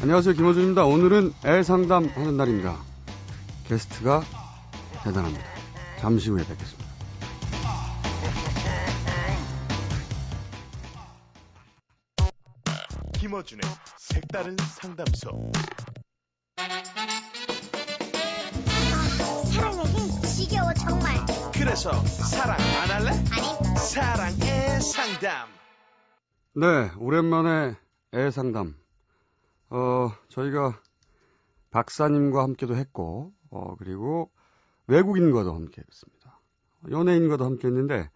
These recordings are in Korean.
안녕하세요 김호준입니다. 오늘은 애 상담 하는 날입니다. 게스트가 대단합니다. 잠시 후에 뵙겠습니다. 김어준의 색다른 상담소. 사랑 얘기 지겨워 정말 그래서 사랑 안 할래? 아니 사랑의 상담. 네, 오랜만에 애 상담. 어, 저희가 박사님과 함께도 했고, 어, 그리고 외국인과도 함께 했습니다. 연예인과도 함께 했는데,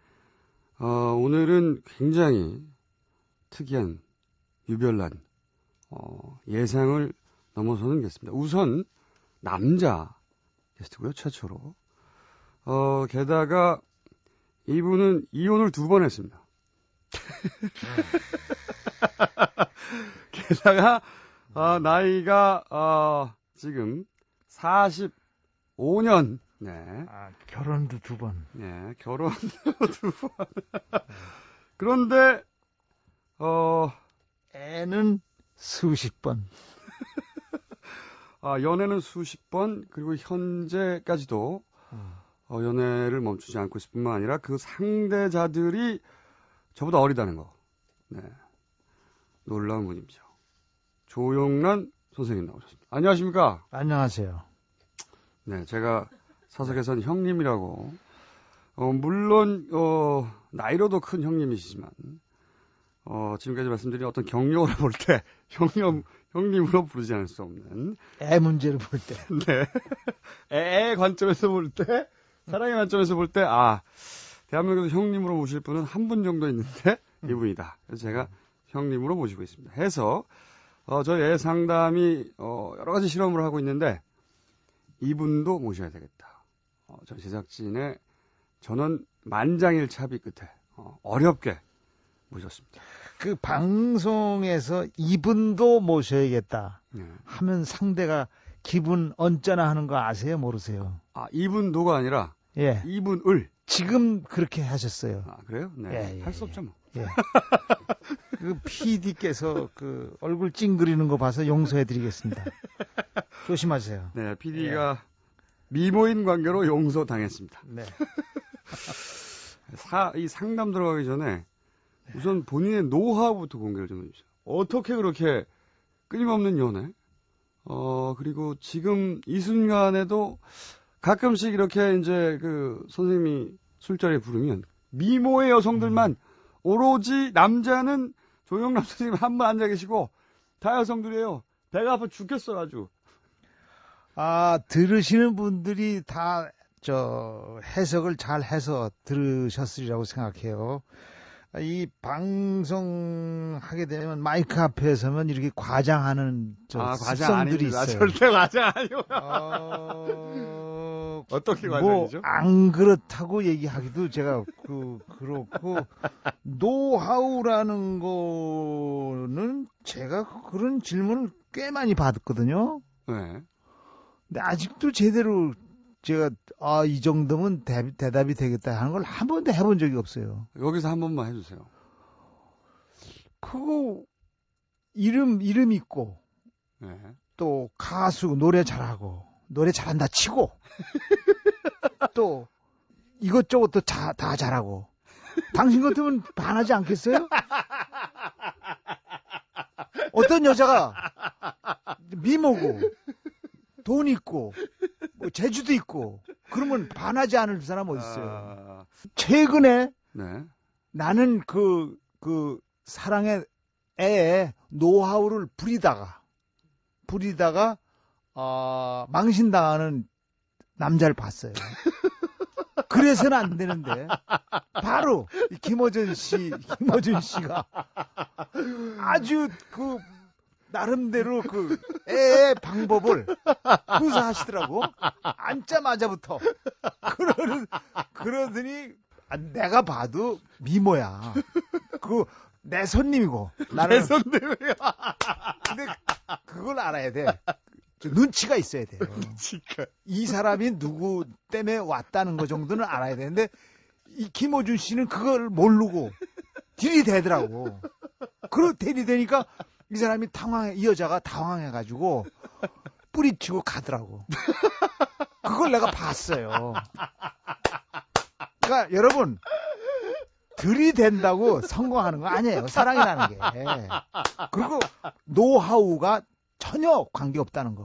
어, 오늘은 굉장히 특이한, 유별난, 어, 예상을 넘어서는 게스트입니다. 우선, 남자 게스트고요, 최초로. 어, 게다가 이분은 이혼을 두 번 했습니다. 게다가 어, 나이가 어, 지금 45년. 네. 아, 결혼도 두 번. 네, 결혼 두 번. 그런데 어, 애는 수십 번. 아, 연애는 수십 번 그리고 현재까지도 어, 연애를 멈추지 않고 있을 뿐만 아니라 그 상대자들이 저보다 어리다는 거. 네. 놀라운 분이죠. 조용란 선생님 나오셨습니다. 안녕하십니까? 안녕하세요. 네, 제가 사석에선 형님이라고. 어, 물론, 어, 나이로도 큰 형님이시지만, 어, 지금까지 말씀드린 어떤 경력으로 볼 때, 형님, 형님으로 부르지 않을 수 없는, 애 문제를 볼 때. 네. 애의 관점에서 볼 때, 사랑의 관점에서 볼 때, 아, 대한민국에서 형님으로 모실 분은 한 분 정도 있는데, 이분이다. 그래서 제가 형님으로 모시고 있습니다. 해서, 어, 저희 애 상담이, 어, 여러 가지 실험을 하고 있는데, 이분도 모셔야 되겠다. 어, 저 제작진의 저는 만장일 차비 끝에, 어, 어렵게 모셨습니다. 그 방송에서 이분도 모셔야겠다 네. 하면 상대가 기분 언짢아 하는 거 아세요? 모르세요? 아, 이분도가 아니라, 예. 이분을. 지금 그렇게 하셨어요. 아, 그래요? 네. 예, 예, 할수 예. 없죠, 뭐. 예. 그 PD께서 그 얼굴 찡그리는 거 봐서 용서해 드리겠습니다. 조심하세요. 네, PD가 미모인 관계로 용서 당했습니다. 네. 사, 이 상담 들어가기 전에 우선 본인의 노하우부터 공개를 좀 해주세요. 어떻게 그렇게 끊임없는 연애? 어, 그리고 지금 이 순간에도 가끔씩 이렇게 이제 그 선생님이 술자리에 부르면 미모의 여성들만 오로지 남자는 조영남 선생님 한 분 앉아 계시고 다 여성들이에요. 배가 아파 죽겠어 아주. 아, 들으시는 분들이 다, 저, 해석을 잘 해서 들으셨으리라고 생각해요. 아, 이 방송하게 되면 마이크 앞에 서면 이렇게 과장하는 저 아, 과장 습성들이 아닙니다. 있어요. 절대 과장 아니고. 어, 어떻게 뭐, 과장이죠? 안 그렇다고 얘기하기도 제가 그, 그렇고, 노하우라는 거는 제가 그런 질문을 꽤 많이 받았거든요. 네. 근데 아직도 제대로 제가 아 이 정도면 대, 대답이 되겠다 하는 걸 한 번도 해본 적이 없어요. 여기서 한 번만 해주세요. 그거 이름 이름 있고 네. 또 가수 노래 잘하고 노래 잘한다 치고 또 이것저것 또 다 잘하고 당신 같으면 반하지 않겠어요? 어떤 여자가 미모고 돈 있고 뭐 재주도 있고 그러면 반하지 않을 사람 어디 있어요? 아, 최근에 네. 나는 그, 그, 사랑의 애에 노하우를 부리다가, 부리다가, 어, 망신당하는 남자를 봤어요. 그래서는 안 되는데, 바로, 이 김어준 씨, 김어준 씨가 아주 그, 나름대로 그, 애의 방법을 구사하시더라고. 앉자마자부터. 그러는, 그러더니, 아, 내가 봐도 미모야. 그 내 손님이고 나는 손님이요. 근데 그걸 알아야 돼. 눈치가 있어야 돼요. 지가. 이 사람이 누구 때문에 왔다는 거 정도는 알아야 되는데 이 김호준 씨는 그걸 모르고 들이대더라고. 그리고 들이대니까 이 사람이 당황해 이 여자가 당황해가지고 뿌리치고 가더라고. 그걸 내가 봤어요. 그러니까 여러분 들이댄다고 성공하는 거 아니에요. 사랑이라는 게. 그리고 노하우가 전혀 관계 없다는 거.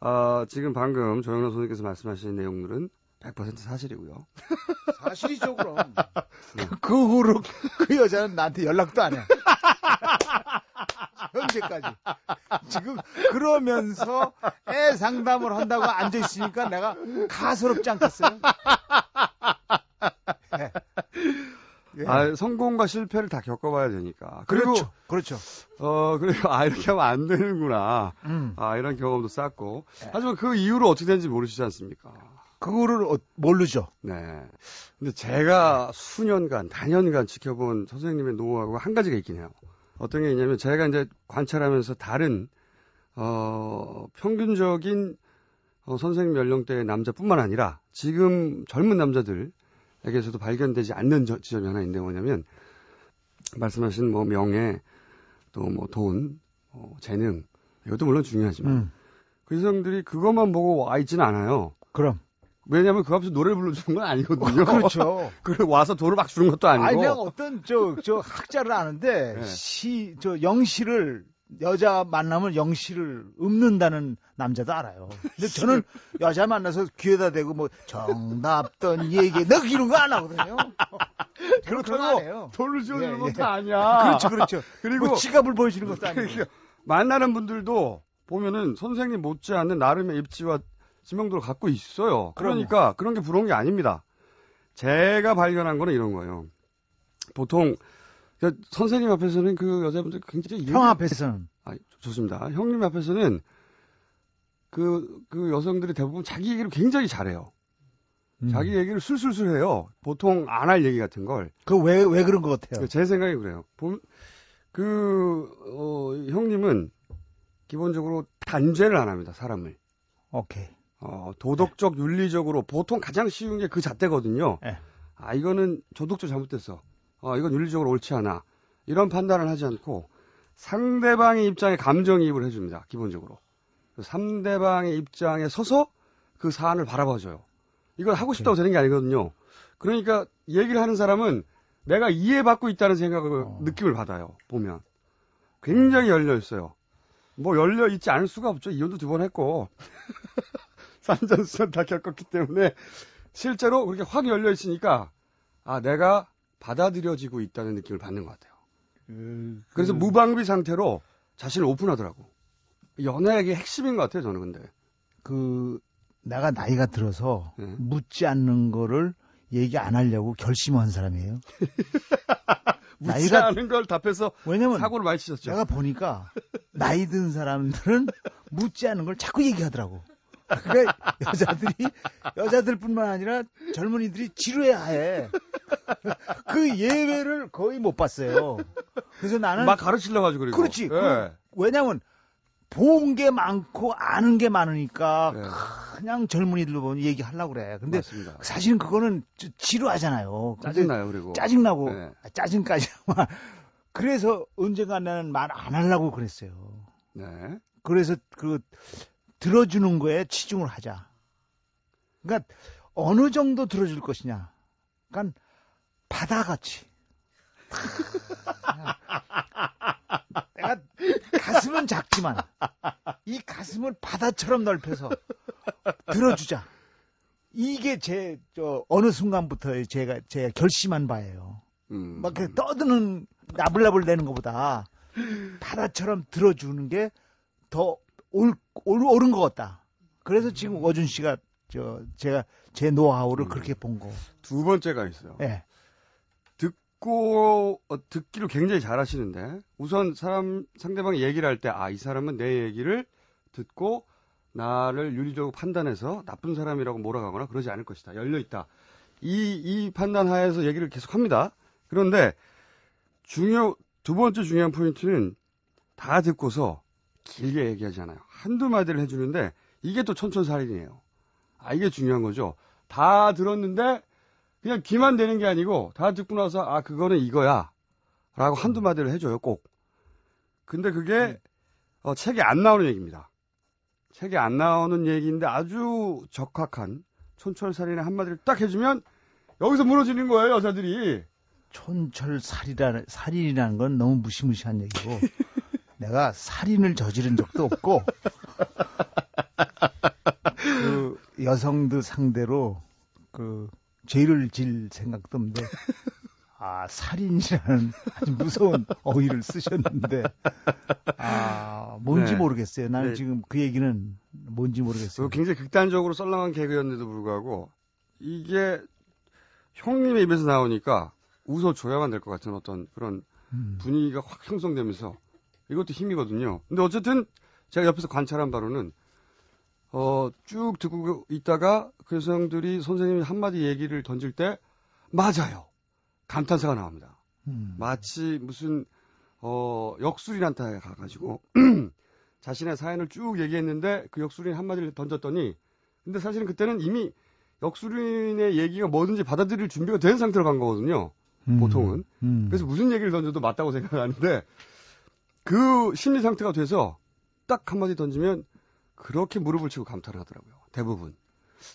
아, 지금 방금 조영란 선생님께서 말씀하신 내용들은 100% 사실이고요. 사실이죠, 그럼. 그 후로 그 여자는 나한테 연락도 안 해. 현재까지. 지금 그러면서 애 상담을 한다고 앉아있으니까 내가 가소롭지 않겠어요? 예. 예. 아, 성공과 실패를 다 겪어봐야 되니까. 그리고, 그렇죠. 그렇죠. 어, 그리고, 아, 이렇게 하면 안 되는구나. 음. 아, 이런 경험도 쌓고. 네. 하지만 그 이후로 어떻게 되는지 모르시지 않습니까? 그거를 어- 모르죠. 네. 근데 제가 수년간, 단연간 지켜본 선생님의 노하우가 한 가지가 있긴 해요. 어떤 게 있냐면 제가 이제 관찰하면서 다른, 어, 평균적인 어, 선생님 연령대의 남자뿐만 아니라 지금 젊은 남자들에게서도 발견되지 않는 저- 지점이 하나 있는데 뭐냐면 말씀하신 뭐 명예, 또 뭐 돈, 어, 재능, 이것도 물론 중요하지만 음. 그 여성들이 그것만 보고 와 있지는 않아요. 그럼. 왜냐하면 그 앞에서 노래를 불러주는 건 아니거든요. 그렇죠. 그리고 와서 돈을 막 주는 것도 아니고. 아니, 내가 어떤, 저, 저 학자를 아는데, 네. 시, 저, 영시를, 여자 만나면 영시를 읊는다는 남자도 알아요. 근데 저는 여자 만나서 귀에다 대고 뭐, 정답던 얘기, 너 이런 거 안 하거든요. 해요. 돈을 지어주는 예, 예. 것도 아니야. 그렇죠, 그렇죠. 그리고 뭐 지갑을 보여주는 것도 아니고. 그러니까 만나는 분들도 보면은 선생님 못지않은 나름의 입지와 지명도를 갖고 있어요. 그러니까 그런 게 부러운 게 아닙니다. 제가 발견한 거는 이런 거예요. 보통 그 선생님 앞에서는 그 여자분들 굉장히 형 앞에서는. 아, 좋습니다. 형님 앞에서는 그, 그 여성들이 대부분 자기 얘기를 굉장히 잘해요. 음. 자기 얘기를 술술술 해요. 보통 안 할 얘기 같은 걸. 그 왜, 왜 그런 것 같아요? 제 생각이 그래요. 보- 그, 어, 형님은 기본적으로 단죄를 안 합니다, 사람을. 오케이. 어, 도덕적, 윤리적으로 보통 가장 쉬운 게 그 잣대거든요. 네. 아, 이거는 도덕적 잘못됐어. 어, 이건 윤리적으로 옳지 않아. 이런 판단을 하지 않고 상대방의 입장에 감정이입을 해줍니다, 기본적으로. 상대방의 입장에 서서 그 사안을 바라봐줘요. 이걸 하고 싶다고 되는 게 아니거든요. 그러니까 얘기를 하는 사람은 내가 이해받고 있다는 생각을, 어. 느낌을 받아요, 보면. 굉장히 열려 있어요. 뭐 열려 있지 않을 수가 없죠. 이혼도 두 번 했고. 산전수전 다 겪었기 때문에 실제로 그렇게 확 열려 있으니까 아 내가 받아들여지고 있다는 느낌을 받는 것 같아요. 그, 그래서 그- 무방비 상태로 자신을 오픈하더라고. 연애의 핵심인 것 같아요, 저는 근데. 그 내가 나이가 들어서 네. 묻지 않는 거를 얘기 안 하려고 결심한 사람이에요. 묻지 나이가- 않은 걸 답해서 왜냐면 사고를 많이 치셨죠. 내가 보니까 나이 든 사람들은 묻지 않는 걸 자꾸 얘기하더라고. 그러니까 여자들이 여자들뿐만 아니라 젊은이들이 지루해야 해. 그 예외를 거의 못 봤어요. 그래서 나는 막 가르치려 가지고 그리고. 그렇지. 예. 그- 왜냐면 본 게 많고 아는 게 많으니까 네. 그냥 젊은이들로 보면 얘기하려고 그래. 근데 맞습니다. 사실은 그거는 지- 지루하잖아요. 짜증나요, 그리고. 짜증나고 네. 아, 짜증까지만 그래서 언젠가 나는 말 안 하려고 그랬어요. 네. 그래서 그 들어주는 거에 치중을 하자. 그러니까 어느 정도 들어줄 것이냐. 그러니까 바다같이. 내가 가슴은 작지만 이 가슴을 바다처럼 넓혀서 들어주자. 이게 제 저 어느 순간부터 제가 제가 결심한 바예요. 음. 막그 떠드는 나불나불 내는 것보다 바다처럼 들어주는 게더 옳, 옳, 옳은 것 같다. 그래서 지금 어준 씨가 저 제가 제 노하우를 음. 그렇게 본 거. 두 번째가 있어요. 예. 듣고 어, 듣기를 굉장히 잘하시는데 우선 사람 상대방이 얘기를 할 때 아 이 사람은 내 얘기를 듣고 나를 윤리적으로 판단해서 나쁜 사람이라고 몰아가거나 그러지 않을 것이다 열려 있다 이 이 판단 하에서 얘기를 계속 합니다 그런데 중요 두 번째 중요한 포인트는 다 듣고서 길게 얘기하지 않아요. 한두 마디를 해주는데 이게 또 촌촌살인이에요. 아 이게 중요한 거죠. 다 들었는데 그냥 귀만 대는 게 아니고 다 듣고 나서 아 그거는 이거야 라고 한두 마디를 해줘요 꼭. 근데 그게 어, 책에 안 나오는 얘기입니다. 책에 안 나오는 얘기인데 아주 적확한 촌철살인의 한마디를 딱 해주면 여기서 무너지는 거예요 여자들이. 촌철살이라는 살인이라는 건 너무 무시무시한 얘기고 내가 살인을 저지른 적도 없고 그 여성들 상대로 그 죄를 질 생각도 없는데 아 살인이라는 아주 무서운 어휘를 쓰셨는데 아 뭔지 네. 모르겠어요. 나는 네. 지금 그 얘기는 뭔지 모르겠어요. 그 굉장히 극단적으로 썰렁한 개그였는데도 불구하고 이게 형님의 입에서 나오니까 웃어줘야만 될 것 같은 어떤 그런 음. 분위기가 확 형성되면서 이것도 힘이거든요. 근데 어쨌든 제가 옆에서 관찰한 바로는 어, 쭉 듣고 있다가 그 여성들이 선생님이 한마디 얘기를 던질 때 맞아요. 감탄사가 나옵니다. 음. 마치 무슨 어, 역술인한테 가가지고 자신의 사연을 쭉 얘기했는데 그 역술인 한마디를 던졌더니 근데 사실은 그때는 이미 역술인의 얘기가 뭐든지 받아들일 준비가 된 상태로 간 거거든요. 음. 보통은. 음. 그래서 무슨 얘기를 던져도 맞다고 생각하는데 그 심리 상태가 돼서 딱 한마디 던지면 그렇게 무릎을 치고 감탄을 하더라고요. 대부분.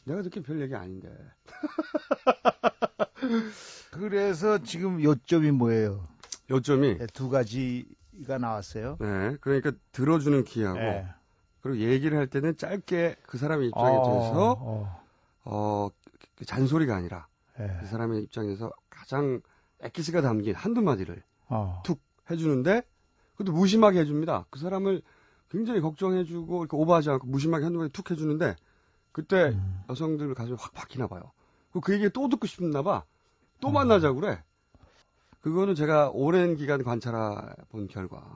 내가 듣기엔 별 얘기 아닌데. 그래서 지금 요점이 뭐예요? 요점이 네, 두 가지가 나왔어요. 네, 그러니까 들어주는 기하고 네. 그리고 얘기를 할 때는 짧게 그 사람의 입장에 대해서 어, 어, 그 잔소리가 아니라 예. 그 사람의 입장에서 가장 액기스가 담긴 한두 마디를 어. 툭 해주는데 그것도 무심하게 해줍니다. 그 사람을 굉장히 걱정해주고 이렇게 오버하지 않고 무심하게 한두 마디 툭 해주는데 그때 음. 여성들 가슴이 확 박히나 봐요. 그그 얘기 또 듣고 싶나 봐. 또 어. 만나자고 그래. 그거는 제가 오랜 기간 관찰해 본 결과.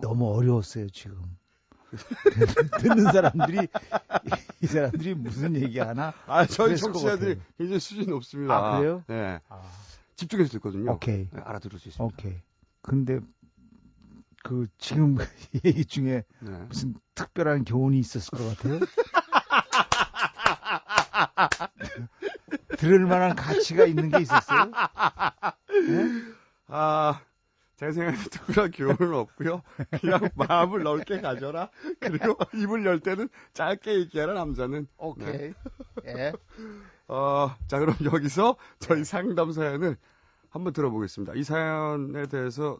너무 어려웠어요 지금. 듣는 사람들이 이 사람들이 무슨 얘기하나? 아, 저희 청취자들이. 굉장히 수준이 높습니다. 아, 그래요? 네. 아, 집중해서 듣거든요. 오케이, 네, 알아들을 수 있습니다. 오케이. 근데 그 지금 얘기 중에 네. 무슨 특별한 교훈이 있었을 것 같아요. 들을 만한 가치가 있는 게 있었어요? 아, 제 생각에 특별한 교훈은 없고요. 그냥 마음을 넓게 가져라. 그리고 입을 열 때는 짧게 얘기하라 남자는. 오케이. 예. 어, 자 그럼 여기서 저희 상담 사연을 한번 들어보겠습니다. 이 사연에 대해서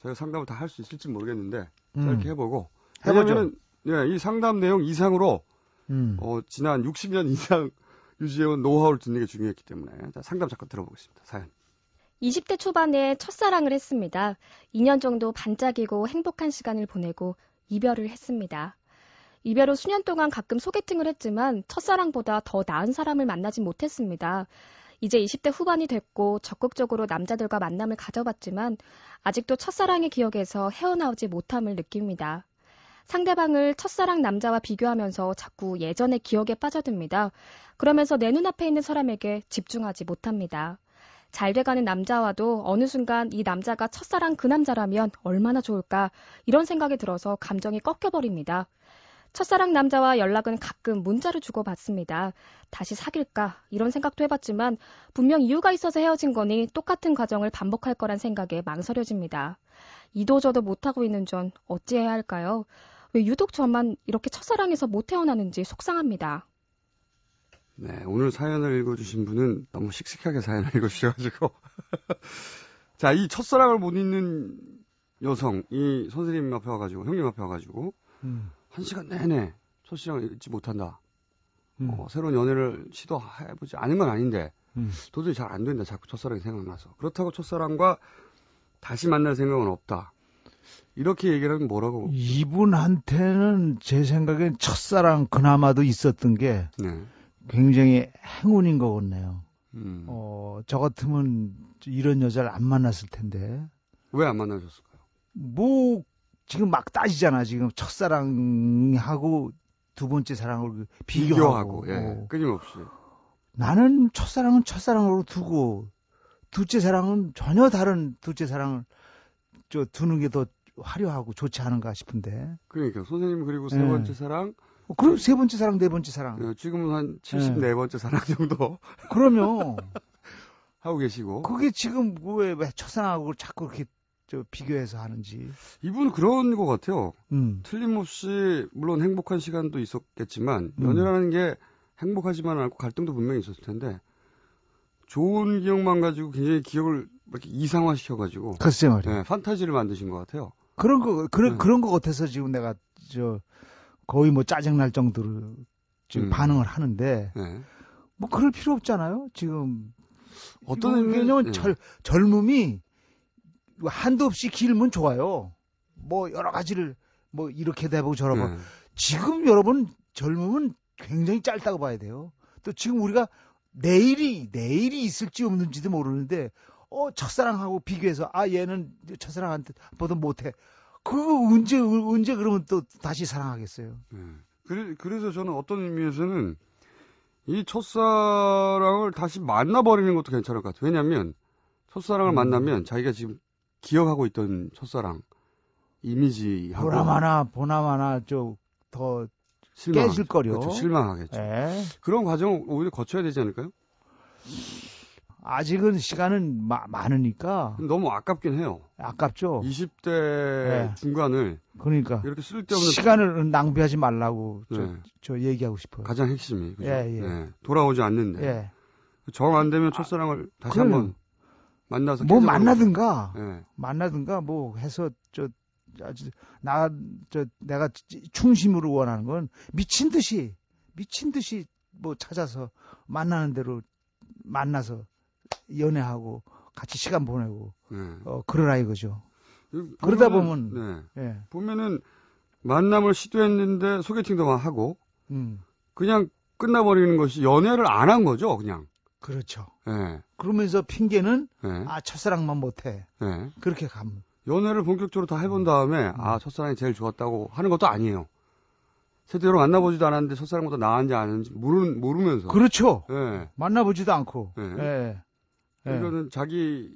저희가 상담을 다 할 수 있을지 모르겠는데 짧게 해보고. 음. 해보죠. 왜냐면은 예, 이 상담 내용 이상으로 음. 어, 지난 60년 이상 유지해온 노하우를 듣는 게 중요했기 때문에 자, 상담 잠깐 들어보겠습니다. 사연. 20대 초반에 첫사랑을 했습니다. 2년 정도 반짝이고 행복한 시간을 보내고 이별을 했습니다. 이별 후 수년 동안 가끔 소개팅을 했지만 첫사랑보다 더 나은 사람을 만나진 못했습니다. 이제 20대 후반이 됐고 적극적으로 남자들과 만남을 가져봤지만 아직도 첫사랑의 기억에서 헤어나오지 못함을 느낍니다. 상대방을 첫사랑 남자와 비교하면서 자꾸 예전의 기억에 빠져듭니다. 그러면서 내 눈앞에 있는 사람에게 집중하지 못합니다. 잘 돼가는 남자와도 어느 순간 이 남자가 첫사랑 그 남자라면 얼마나 좋을까 이런 생각이 들어서 감정이 꺾여버립니다. 첫사랑 남자와 연락은 가끔 문자를 주고받습니다. 다시 사귈까 이런 생각도 해봤지만 분명 이유가 있어서 헤어진 거니 똑같은 과정을 반복할 거란 생각에 망설여집니다. 이도저도 못하고 있는 전 어찌해야 할까요? 왜 유독 저만 이렇게 첫사랑에서 못 태어나는지 속상합니다. 네, 오늘 사연을 읽어주신 분은 너무 씩씩하게 사연을 읽어주셔가지고. 자, 이 첫사랑을 못 잊는 여성, 이 선생님 앞에 와가지고, 형님 앞에 와가지고, 음. 한 시간 내내 첫사랑을 잊지 못한다. 음. 어, 새로운 연애를 시도해보지 않은 건 아닌데, 음. 도저히 잘 안 된다. 자꾸 첫사랑이 생각나서. 그렇다고 첫사랑과 다시 만날 생각은 없다. 이렇게 얘기를 하면 뭐라고. 이분한테는 제 생각엔 첫사랑 그나마도 있었던 게 네. 굉장히 행운인 것 같네요. 음. 어, 저 같으면 이런 여자를 안 만났을 텐데. 왜 안 만나셨을까요? 뭐, 지금 막 따지잖아. 지금 첫사랑하고 두 번째 사랑을 비교하고. 비교하고, 예. 어. 끊임없이. 나는 첫사랑은 첫사랑으로 두고, 둘째 사랑은 전혀 다른 둘째 사랑을 저 두는 게 더 화려하고 좋지 않은가 싶은데. 그러니까 선생님 그리고 세 네. 번째 사랑 어, 그럼 세 번째 사랑, 네 번째 사랑. 어, 지금은 한 74번째 사랑 정도 그러면 하고 계시고 그게 지금 왜, 왜 첫사랑하고 자꾸 그렇게 저 비교해서 하는지. 이분은 그런 것 같아요. 음. 틀림없이 물론 행복한 시간도 있었겠지만 음. 연애라는 게 행복하지만 않고 갈등도 분명히 있었을 텐데 좋은 기억만 가지고 굉장히 기억을 이렇게 이상화 시켜가지고 글쎄 말이야. 네, 판타지를 만드신 것 같아요. 그런 거, 그런, 네. 그런 거 같아서 지금 내가 저 거의 뭐 짜증 날 정도로 지금 음. 반응을 하는데 네. 뭐 그럴 필요 없잖아요. 지금 어떤 왜냐면 네. 젊, 젊음이 한도 없이 길면 좋아요. 뭐 여러 가지를 뭐 이렇게 돼보고 저러고 네. 지금 여러분 젊음은 굉장히 짧다고 봐야 돼요. 또 지금 우리가 내일이 내일이 있을지 없는지도 모르는데 어 첫사랑하고 비교해서 아 얘는 첫사랑한테 보다 못해. 그거 언제 언제 그러면 또 다시 사랑하겠어요. 네. 그래, 그래서 저는 어떤 의미에서는 이 첫사랑을 다시 만나버리는 것도 괜찮을 것 같아요. 왜냐하면 첫사랑을 음. 만나면 자기가 지금 기억하고 있던 첫사랑 이미지하고 보나마나 보나마나 좀더 실망, 깨질 거려. 그렇죠. 실망하겠죠. 에. 그런 과정을 오히려 거쳐야 되지 않을까요? 아직은 시간은 마- 많으니까 너무 아깝긴 해요. 아깝죠. 20대 네. 중간을 그러니까 이렇게 쓸데없는 시간을 낭비하지 말라고 저, 네. 저 얘기하고 싶어요. 가장 핵심이 그죠? 예, 예. 네. 돌아오지 않는데 예. 정 안 되면 첫사랑을 다시 그럼요. 한번 만나서 뭐 만나든가. 예. 만나든가 뭐 해서 저 아주 나 저 내가 충심으로 원하는 건 미친 듯이 미친 듯이 뭐 찾아서 만나는 대로 만나서 연애하고 같이 시간 보내고 예. 어 그러라 이거죠. 보면은, 그러다 보면- 네. 예. 보면은 만남을 시도했는데 소개팅도 막 하고 음. 그냥 끝나버리는 것이 연애를 안 한 거죠, 그냥. 그렇죠. 예. 그러면서 핑계는 예. 아 첫사랑만 못해 예. 그렇게 가면 연애를 본격적으로 다 해본 다음에 아 첫사랑이 제일 좋았다고 하는 것도 아니에요. 세대로 만나보지도 않았는데 첫사랑보다 나은지 아는지 모르, 모르면서. 그렇죠. 예. 만나보지도 않고. 네. 예. 예. 이거는 자기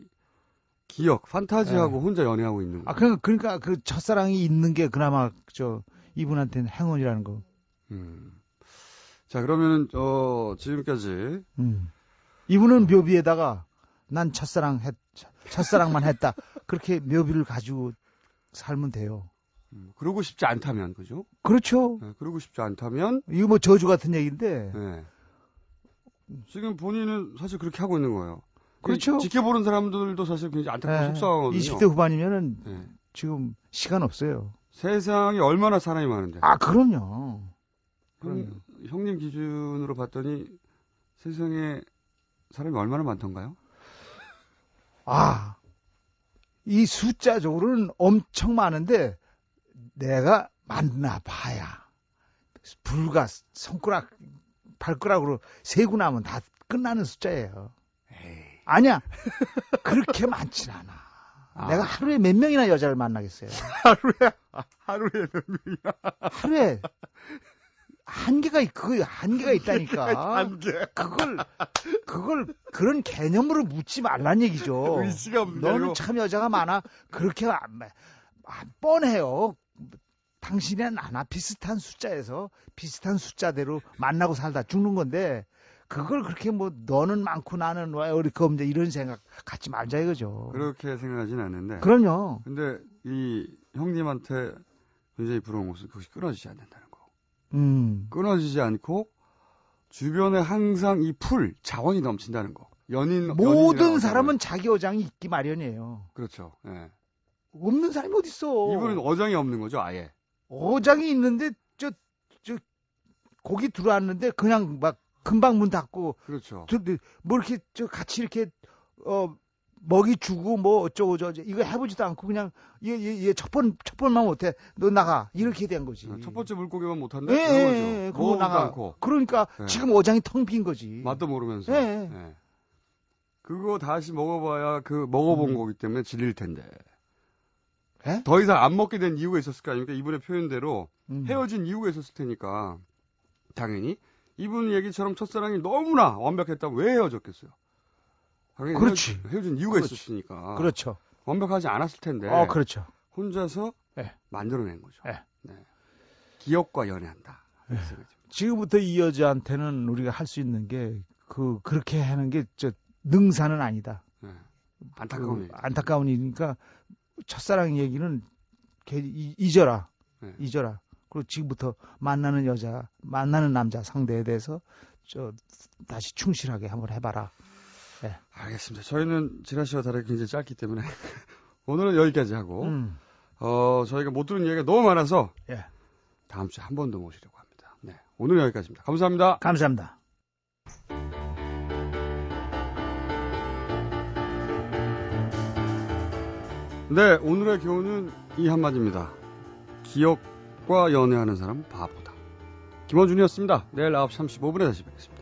기억, 판타지하고 혼자 연애하고 있는 아 거. 그러니까 그러니까 그 첫사랑이 있는 게 그나마 저 이분한테는 행운이라는 거. 음. 자 그러면은 어 지금까지 음. 이분은 묘비에다가 난 첫사랑 했 첫사랑만 했다. 그렇게 묘비를 가지고 살면 돼요. 음, 그러고 싶지 않다면 그죠? 그렇죠. 예, 그러고 싶지 않다면 이거 뭐 저주 같은 얘기인데. 예. 지금 본인은 사실 그렇게 하고 있는 거예요. 그렇죠. 지켜보는 사람들도 사실 굉장히 안타깝고 예. 속상하거든요. 20대 후반이면은 예. 지금 시간 없어요. 세상에 얼마나 사람이 많은데. 아 그럼요. 그럼요. 형, 형님 기준으로 봤더니 세상에 사람이 얼마나 많던가요? 아, 이 숫자적으로는 엄청 많은데 내가 만나 봐야 불과 손가락, 발가락으로 세고 나면 다 끝나는 숫자예요. 아니야. 그렇게 많진 않아. 아. 내가 하루에 몇 명이나 여자를 만나겠어요. 하루에 하루에 몇 명이나 하루에 한계가 있- 그 한계가 있다니까. 한개 그걸 그걸 그런 개념으로 묻지 말란 얘기죠. 의지가 게 너는 참 여자가 많아. 그렇게 안, 안 뻔해요. 당신은 하나 비슷한 숫자에서 비슷한 숫자대로 만나고 살다 죽는 건데 그걸 그렇게 뭐 너는 많고 나는 왜 이렇게 없냐 이런 생각 갖지 말자 이거죠. 그렇게 생각하진 않는데. 그럼요. 근데 이 형님한테 굉장히 부러운 것은 그것이 끊어지지 않는다는 거. 음. 끊어지지 않고 주변에 항상 이 풀 자원이 넘친다는 거. 연인 모든. 사람은 자기 어장이 있기 마련이에요. 그렇죠. 예. 없는 사람이 어디 있어? 이분은 어장이 없는 거죠, 아예. 어장이 있는데 저 저 고기 들어왔는데 그냥 막 금방 문 닫고 그렇죠. 저, 뭐 이렇게 저 같이 이렇게 어 먹이 주고 뭐 어쩌고 저쩌고 이거 해보지도 않고 그냥 얘얘얘첫번 첫 번만 못해 너 나가 이렇게 된 거지. 첫 번째 물고기만 못한다. 예, 예. 예, 그거 나가. 않고 그러니까 예. 지금 어장이 텅 빈 거지. 맛도 모르면서. 예. 예. 그거 다시 먹어봐야 그 먹어본 음. 거기 때문에 질릴 텐데. 예? 더 이상 안 먹게 된 이유가 있었을 거 아닙니까? 이분의 표현대로 음. 헤어진 이유가 있었을 테니까 당연히 이분 얘기처럼 첫사랑이 너무나 완벽했다면 왜 헤어졌겠어요? 그렇지. 헤어진, 헤어진 이유가 그렇지. 있었으니까 그렇죠. 완벽하지 않았을 텐데 어 그렇죠. 혼자서 예. 만들어낸 거죠. 예. 네. 기억과 연애한다. 그 생각입니다. 지금부터 이 여자한테는 우리가 할 수 있는 게 그 그렇게 하는 게 저 능사는 아니다. 네. 안타까운 그 얘기. 안타까운 일이니까 첫사랑 얘기는 걔 이- 잊어라. 네. 잊어라. 그리고 지금부터 만나는 여자, 만나는 남자 상대에 대해서 저 다시 충실하게 한번 해봐라. 알겠습니다. 저희는 지라시와 다르게 굉장히 짧기 때문에 오늘은 여기까지 하고 음. 어, 저희가 못 들은 얘기가 너무 많아서 예. 다음 주에 한 번 더 모시려고 합니다. 네. 오늘 여기까지입니다. 감사합니다. 감사합니다. 네, 오늘의 교훈은 이 한마디입니다. 기억과 연애하는 사람은 바보다. 김원준이었습니다. 내일 9시 35분에 다시 뵙겠습니다.